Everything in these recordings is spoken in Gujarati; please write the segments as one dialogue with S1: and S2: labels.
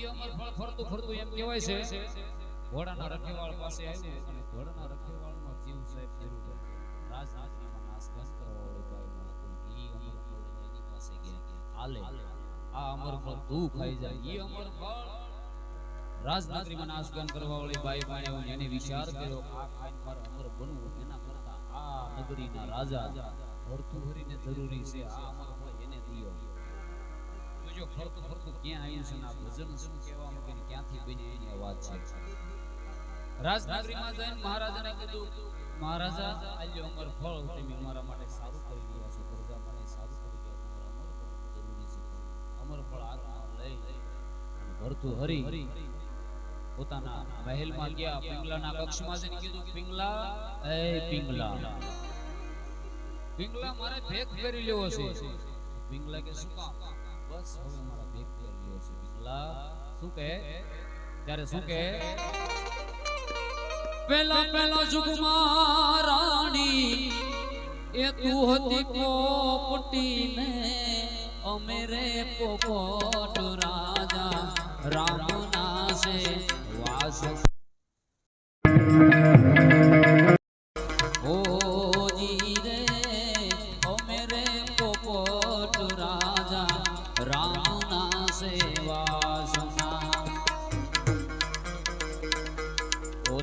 S1: ઈ અમર ફળ ફરતું કરવા વિચાર કર્યો એના કરતા આ ભરતુહરીને જરૂરી છે. આ અમર જો ફરતું ફરતું ક્યાં આવ્યું છે ને ભજન શું કહેવા માંગે ને ક્યાંથી બની એની વાત છે? રાજનગરીમાં જઈને મહારાજાને કીધું, મહારાજા આજે અમર ફળ તમે અમારા માટે સારું કરી રહ્યા છો, પ્રજા માટે સારું કરી રહ્યા છો, અમર ફળ જરૂરી છે. અમર ફળ હાથમાં લઈ ભરતું હરી પોતાના મહેલમાં ગયા, પિંગલાના કક્ષમાં જઈને કીધું, પિંગલા, એ પિંગલા. પિંગલા મારે ભેખ ફેરી લેવો છે. પિંગલા કે, શું કામ? બસ હવે મારા ભેખ ફેરી લેવો છે. પિંગલા શું કહે? ત્યારે શું કહે? પેલા પેલા જુગમાં રાણી, એ તું હતી પોપટી ને અમે રે પોપટ રાજા. રામના છે વાસ ઓજી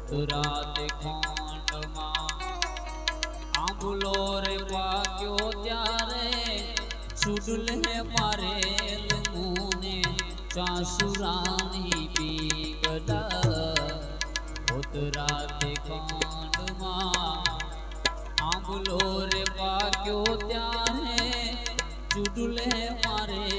S1: ઓતરાતે ખોંડમાં આંબુલો રે પાક્યો ત્યારે સુડલે મારે મુને ચાસુરાની પીગલા ઓતરાતે ખોંડમાં આંબુલો રે પાક્યો ત્યારે ચુડલે મારે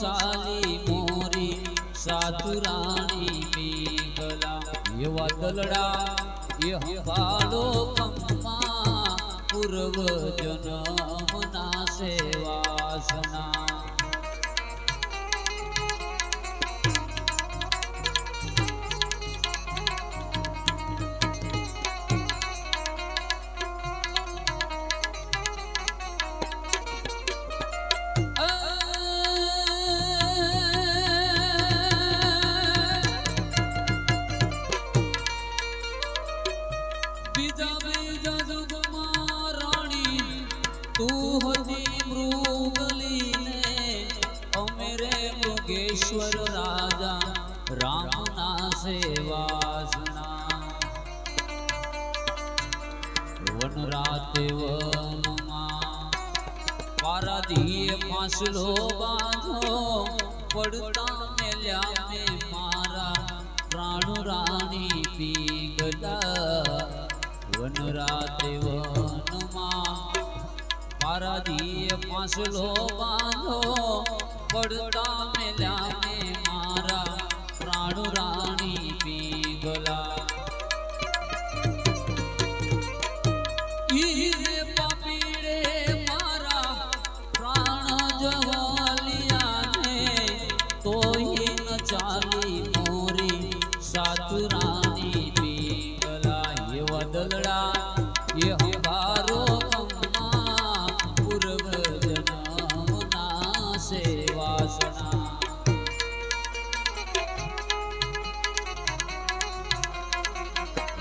S1: સાલી મોરી સાતુરાણી પીગલા એવા દલડા એ હંભાળો કમ્મા પૂર્વ જન્મના સેવાસના બીજા બીજા જગમાં રાણી તું હતી મૃગલીને અમે રે મૃગેશ્વર રાજા રામના સેવાસના વન રાતે વનમાં પારાધીએ ફાંસલો બાંધો પડતા મેલ્યા મારા પ્રાણ રાણી પીગલા વન રાતે વનમાં પારાધીએ ફાંસલો બાંધો પડતા મેલ્યા મે મારા પ્રાણ રાણી પીગલા.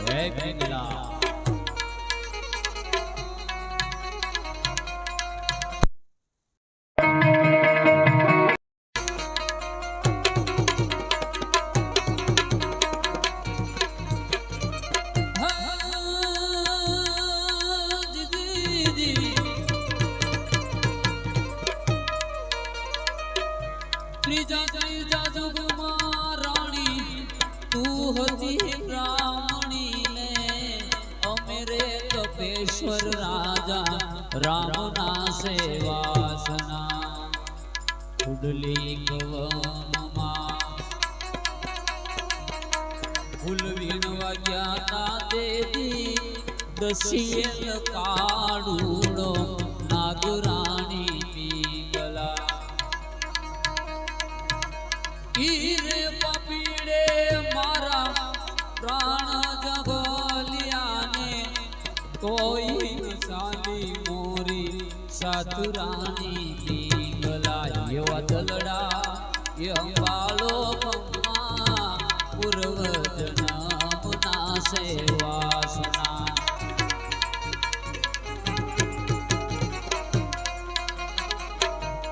S1: હે પીગલા કપેશ્વર રાજા રામના સેવાસના કુડલી કવનમાં ફૂલ વીણવા ગયા દેદી દસિયલ કાળુડો નાગરાણી પીગલા ઈરે કોઈ સાલી મોરી સાતુરાની પીગલા એવા દલડા એ અંબાળો પમ્મા પૂર્વ જન્મના સેવા